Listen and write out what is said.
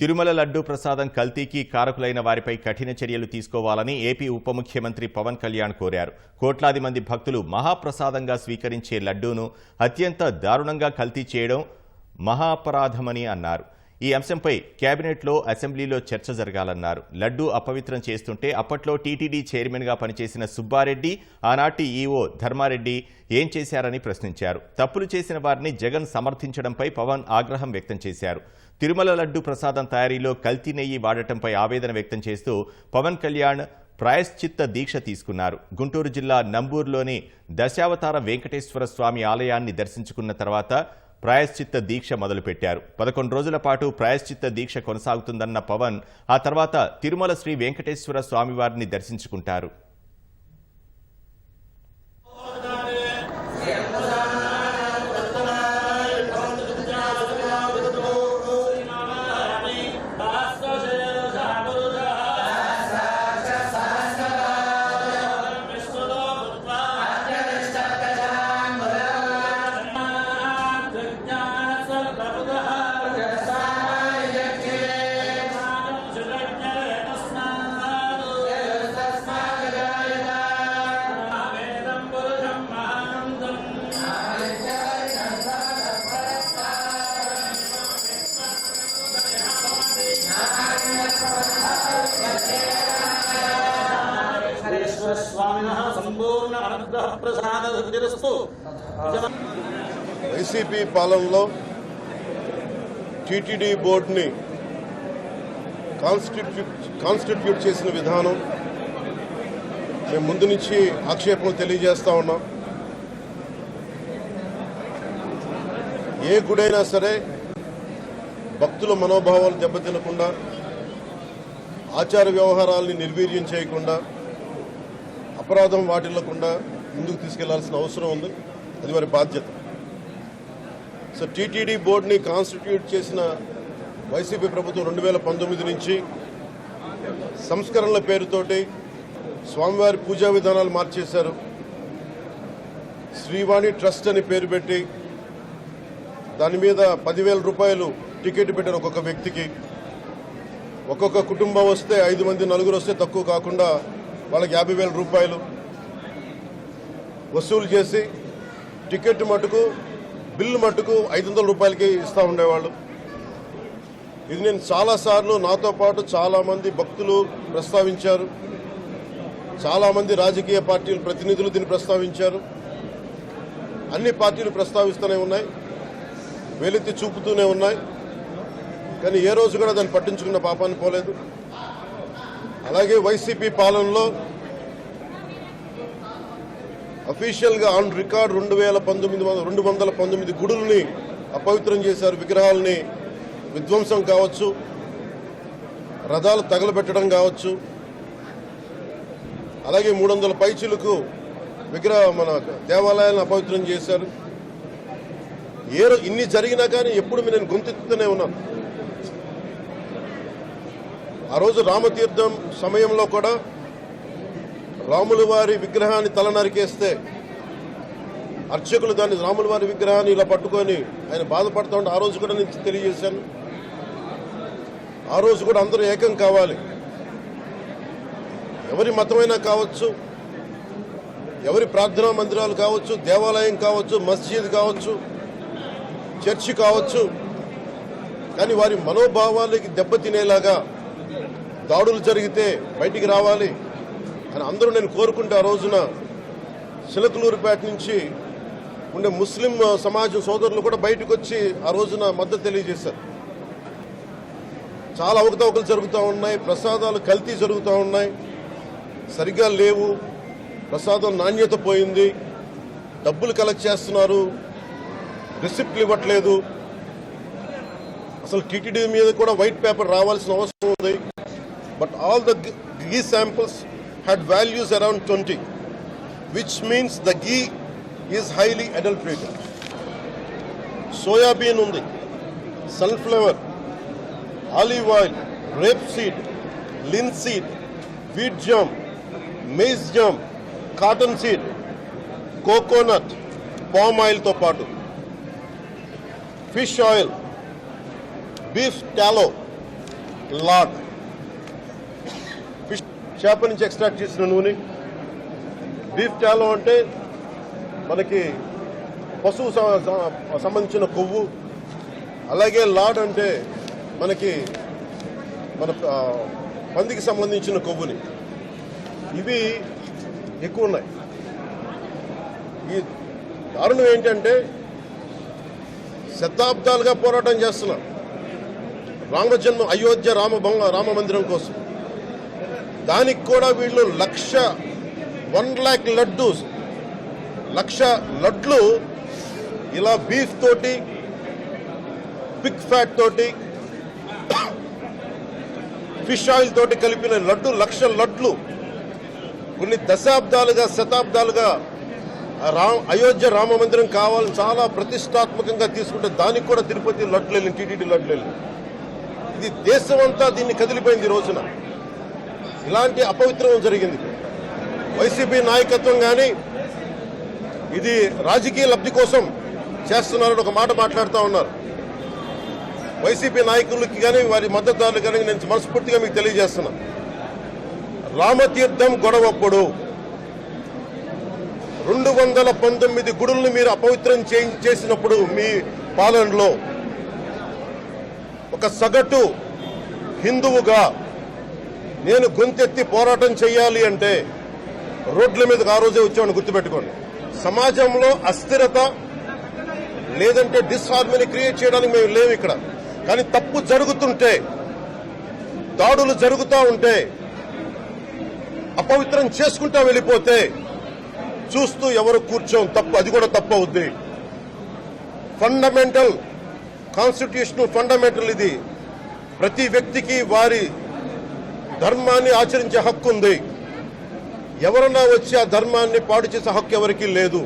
తిరుమల లడ్డూ ప్రసాదం కల్తీకి కారకులైన వారిపై కఠిన చర్యలు తీసుకోవాలని ఏపీ ఉప ముఖ్యమంత్రి పవన్ కళ్యాణ్ కోరారు. కోట్లాది మంది భక్తులు మహాప్రసాదంగా స్వీకరించే లడ్డూను అత్యంత దారుణంగా కల్తీ చేయడం మహాపరాధమని అన్నారు. ఈ అంశంపై కేబినెట్లో అసెంబ్లీలో చర్చ జరగాలన్నారు. లడ్డూ అపవిత్రం చేస్తుంటే అప్పట్లో టీటీడీ చైర్మన్గా పనిచేసిన సుబ్బారెడ్డి ఆనాటి ఈవో ధర్మారెడ్డి ఏం చేశారని ప్రశ్నించారు. తప్పులు చేసిన వారిని జగన్ సమర్థించడంపై పవన్ ఆగ్రహం వ్యక్తం చేశారు. తిరుమల లడ్డు ప్రసాదం తయారీలో కల్తీ నెయ్యి వాడటంపై ఆవేదన వ్యక్తం చేస్తూ పవన్ కళ్యాణ్ ప్రాయశ్చిత్త దీక్ష తీసుకున్నారు. గుంటూరు జిల్లా నంబూరులోని దశావతార వెంకటేశ్వర స్వామి ఆలయాన్ని దర్శించుకున్న తర్వాత ప్రాయశ్చిత్త దీక్ష మొదలుపెట్టారు. పదకొండు రోజుల పాటు ప్రాయశ్చిత్త దీక్ష కొనసాగుతుందన్న పవన్ ఆ తర్వాత తిరుమల శ్రీ వెంకటేశ్వర స్వామివారిని దర్శించుకుంటారు. వైసీపీ పాలనలో టీటీడీ బోర్డుని కాన్స్టిట్యూట్ కాన్స్టిట్యూట్ చేసిన విధానం మేము ముందు నుంచి ఆక్షేపణలు తెలియజేస్తా ఉన్నాం. ఏ గుడైనా సరే భక్తుల మనోభావాలు దెబ్బతినకుండా ఆచార వ్యవహారాల్ని నిర్వీర్యం చేయకుండా అపరాధం వాటిల్లకుండా ముందుకు తీసుకెళ్ళాల్సిన అవసరం ఉంది. అది వారి బాధ్యత. సో టీటీడీ బోర్డుని కాన్స్టిట్యూట్ చేసిన వైసీపీ ప్రభుత్వం రెండు వేల పంతొమ్మిది నుంచి సంస్కరణల పేరుతోటి స్వామివారి పూజా విధానాలు మార్చేశారు. శ్రీవాణి ట్రస్ట్ అని పేరు పెట్టి దాని మీద పదివేల రూపాయలు టికెట్ పెట్టారు ఒక్కొక్క వ్యక్తికి. ఒక్కొక్క కుటుంబం వస్తే ఐదు మంది నలుగురు వస్తే తక్కువ కాకుండా వాళ్ళకి యాభై వేల రూపాయలు వసూలు చేసి టికెట్ మటుకు బిల్లు మటుకు ఐదు వందల రూపాయలకి ఇస్తూ ఉండేవాళ్ళు. ఇది నేను చాలాసార్లు నాతో పాటు చాలామంది భక్తులు ప్రస్తావించారు. చాలామంది రాజకీయ పార్టీల ప్రతినిధులు దీన్ని ప్రస్తావించారు. అన్ని పార్టీలు ప్రస్తావిస్తూనే ఉన్నాయి. వేలెత్తి చూపుతూనే ఉన్నాయి. కానీ ఏ రోజు కూడా దాన్ని పట్టించుకున్న పాపాన్ని పోలేదు. అలాగే వైసీపీ పాలనలో అఫీషియల్గా ఆన్ రికార్డ్ రెండు వేల పంతొమ్మిది వందల రెండు వందల పంతొమ్మిది గుడుల్ని అపవిత్రం చేశారు విగ్రహాలని విధ్వంసం కావచ్చు రథాలు తగలబెట్టడం కావచ్చు అలాగే మూడు వందల పైచులకు విగ్రహ మన దేవాలయాలను అపవిత్రం చేశారు. ఏ ఇన్ని జరిగినా కానీ ఎప్పుడు నేను గొంతెత్తుతూనే ఉన్నాను. ఆ రోజు రామతీర్థం సమయంలో కూడా రాముల వారి విగ్రహాన్ని తల నరికేస్తే అర్చకులు దాన్ని రాముల వారి విగ్రహాన్ని ఇలా పట్టుకొని ఆయన బాధపడుతూ ఉంటే ఆ రోజు కూడా నేను తెలియజేశాను. ఆ రోజు కూడా అందరూ ఏకం కావాలి. ఎవరి మతమైనా కావచ్చు ఎవరి ప్రార్థనా మందిరాలు కావచ్చు దేవాలయం కావచ్చు మస్జిద్ కావచ్చు చర్చి కావచ్చు కానీ వారి మనోభావాలకి దెబ్బతినేలాగా దాడులు జరిగితే బయటికి రావాలి అని అందరూ నేను కోరుకుంటే ఆ రోజున చిలకలూరుపేట నుంచి ఉండే ముస్లిం సమాజం సోదరులు కూడా బయటకు వచ్చి ఆ రోజున మద్దతు తెలియజేశారు. చాలా అవకతవకలు జరుగుతూ ఉన్నాయి ప్రసాదాలు కల్తీ జరుగుతూ ఉన్నాయి. సరిగ్గా లేవు ప్రసాదం నాణ్యత పోయింది డబ్బులు కలెక్ట్ చేస్తున్నారు రిసిప్ట్లు ఇవ్వట్లేదు. అసలు టీటీడీ మీద కూడా వైట్ పేపర్ రావాల్సిన అవసరం ఉంది. But all the ghee samples had values around twenty which means the ghee is highly adulterated soybean ఉంది sunflower olive oil rapeseed linseed wheat germ maize germ cotton seed coconut palm ఆయిల్తో పాటు. Fish oil beef tallow lard fish చేప నుంచి extract చేసిన నూనె. Beef టాలో అంటే మనకి పశువు సంబంధించిన కొవ్వు. అలాగే లాడ్ అంటే మనకి మన పందికి సంబంధించిన కొవ్వుని. ఇవి ఎక్కువ ఉన్నాయి. ఈ దారుణం ఏంటంటే శతాబ్దాలుగా పోరాటం చేస్తున్నాం రామజన్మ అయోధ్య రామ రామ మందిరం కోసం. దానికి కూడా వీళ్ళు లక్ష వన్ ల్యాక్ లడ్డు లక్ష లడ్లు ఇలా బీఫ్ తోటి పిక్ ఫ్యాట్ తోటి ఫిష్ ఆయిల్ తోటి కలిపిన లడ్డు లక్ష లడ్లు. కొన్ని దశాబ్దాలుగా శతాబ్దాలుగా రామ్ అయోధ్య రామ మందిరం కావాలని చాలా ప్రతిష్టాత్మకంగా తీసుకుంటే దానికి కూడా తిరుపతి లడ్లు వెళ్ళింది టీటీడీ లడ్లు వెళ్ళింది ఇది దేశమంతా దీన్ని కదిలిపోయింది ఈ రోజున. ఇలాంటి అపవిత్రం జరిగింది. వైసీపీ నాయకత్వం కానీ ఇది రాజకీయ లబ్ధి కోసం చేస్తున్నారని ఒక మాట మాట్లాడుతూ ఉన్నారు. వైసీపీ నాయకులకి కానీ వారి మద్దతుదారులు కానీ నేను మనస్ఫూర్తిగా మీకు తెలియజేస్తున్నా. రామతీర్థం గొడవప్పుడు రెండు వందల పంతొమ్మిది గుడులను మీరు అపవిత్రం చేసినప్పుడు మీ పాలనలో ఒక సగటు హిందువుగా నేను గొంతెత్తి పోరాటం చేయాలి అంటే రోడ్ల మీదకి ఆ రోజే వచ్చామని గుర్తుపెట్టుకోండి. సమాజంలో అస్థిరత లేదంటే డిస్హార్మనీ క్రియేట్ చేయడానికి మేము లేవు ఇక్కడ. కానీ తప్పు జరుగుతుంటే దాడులు జరుగుతూ ఉంటే అపవిత్రం చేసుకుంటా వెళ్ళిపోతే చూస్తూ ఎవరు కూర్చోం తప్పు అది కూడా తప్పు అవుద్ది. ఫండమెంటల్ కాన్స్టిట్యూషనల్ ఫండమెంటల్ ఇది. ప్రతి వ్యక్తికి వారి ధర్మాన్ని ఆచరించే హక్కు ఉంది. ఎవరన్నా వచ్చి ఆ ధర్మాన్ని పాడు చేసే హక్కు ఎవరికీ లేదు.